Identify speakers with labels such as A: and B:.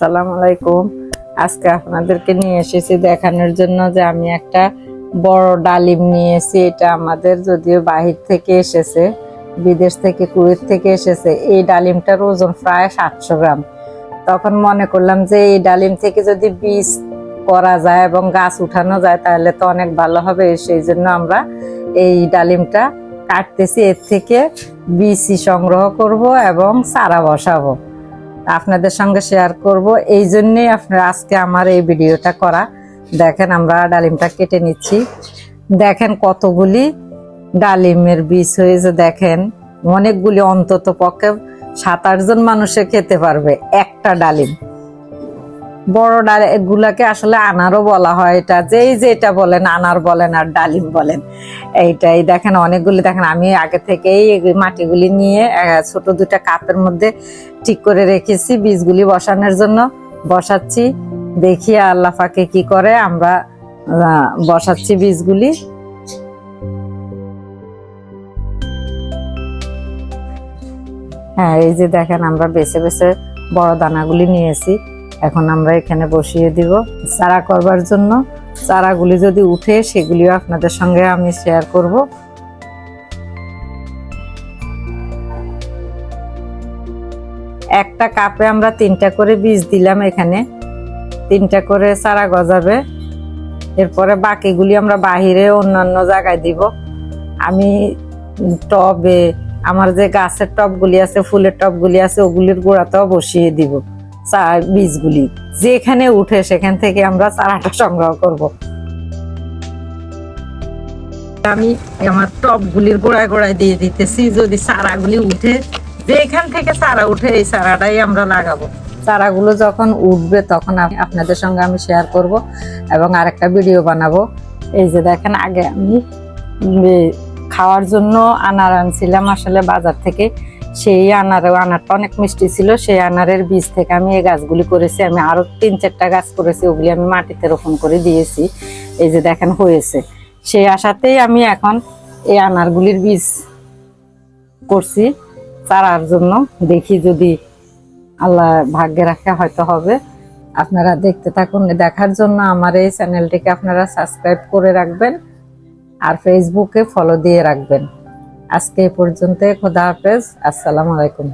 A: আসসালামু আলাইকুম। আজকে আপনাদেরকে নিয়ে এসেছি দেখানোর জন্য যে আমি একটা বড় ডালিম নিয়েছি। এটা আমাদের যদিও বাহির থেকে এসেছে, বিদেশ থেকে, কুয়েত থেকে এসেছে। এই ডালিমটার ওজন প্রায় সাতশো গ্রাম। তখন মনে করলাম যে এই ডালিম থেকে যদি বীজ করা যায় এবং গাছ উঠানো যায়, তাহলে তো অনেক ভালো হবে। সেই জন্য আমরা এই ডালিমটা কাটতেছি। এর থেকে বীজই সংগ্রহ করব এবং চারা বসাবো। আপনাদের সঙ্গে শেয়ার করব। এই জন্যেই আপনারা আজকে আমার এই ভিডিওটা করা। দেখেন আমরা ডালিমটা কেটে নিচ্ছি। দেখেন কতগুলি ডালিমের বীজ হয়েছে, দেখেন। অনেকগুলি অন্তত পক্ষে সাত আটজন মানুষে খেতে পারবে একটা ডালিম। বড় ডাল এগুলাকে আসলে আনারও বলা হয় এটা। যেই যেটা বলেন, আনার বলেন আর ডালিম বলেন। এইটাই দেখেন, অনেকগুলি দেখেন, আমি আগে থেকেই মাটিগুলি নিয়ে ছোট দুটা কাপের মধ্যে ঠিক করে রেখেছি, বীজগুলি বসানোর জন্য। বসাচ্ছি, দেখি আল্লাহ পাকে কি করে, আমরা বসাচ্ছি বীজগুলি। হ্যাঁ এই যে দেখেন, আমরা বেছে বেছে বড় দানাগুলি নিয়েছি। এখন আমরা এখানে বসিয়ে দিব চারা করবার জন্য। চারাগুলি যদি উঠে, সেগুলিও আপনাদের সঙ্গে আমি শেয়ার করব। একটা কাপে আমরা তিনটা করে বীজ দিলাম এখানে। তিনটা করে চারা গজাবে। এরপরে বাকিগুলি আমরা বাহিরে অন্যান্য জায়গায় দিব। আমি টবে, আমার যে গাছের টবগুলি আছে, ফুলের টবগুলি আছে, ওগুলির গোড়াতেও বসিয়ে দিব। বীজগুলি যেখানে উঠে সেখান থেকে আমরা চারাটা সংগ্রহ করব। আমি আমার টবগুলির গোড়ায় গোড়ায় দিয়ে দিতেছি, যদি চারাগুলি উঠে, যেখান থেকে চারা উঠে এই চারাটাই আমরা লাগাবো। চারাগুলো যখন উঠবে তখন আমি আপনাদের সঙ্গে আমি শেয়ার করব এবং আরেকটা ভিডিও বানাবো। এই যে দেখেন, আগে আমি খাওয়ার জন্য আনার আনছিলাম আসলে বাজার থেকে। সেই আনার, আনারটা অনেক মিষ্টি ছিল, সেই আনারের বীজ থেকে আমি এই গাছগুলি করেছি। আমি আরও তিন, চারটা গাছ করেছি, ওগুলি আমি মাটিতে রোপণ করে দিয়েছি। এই যে দেখেন হয়েছে। সেই আশাতেই আমি এখন এই আনারগুলির বীজ করছি চারার জন্য। দেখি যদি আল্লাহ ভাগ্যে রাখে, হয়তো হবে। আপনারা দেখতে থাকুন। দেখার জন্য আমার এই চ্যানেলটিকে আপনারা সাবস্ক্রাইব করে রাখবেন আর ফেসবুকে ফলো দিয়ে রাখবেন। আজকে পর্যন্ত খোদা হাফেজ আসসালামু আলাইকুম।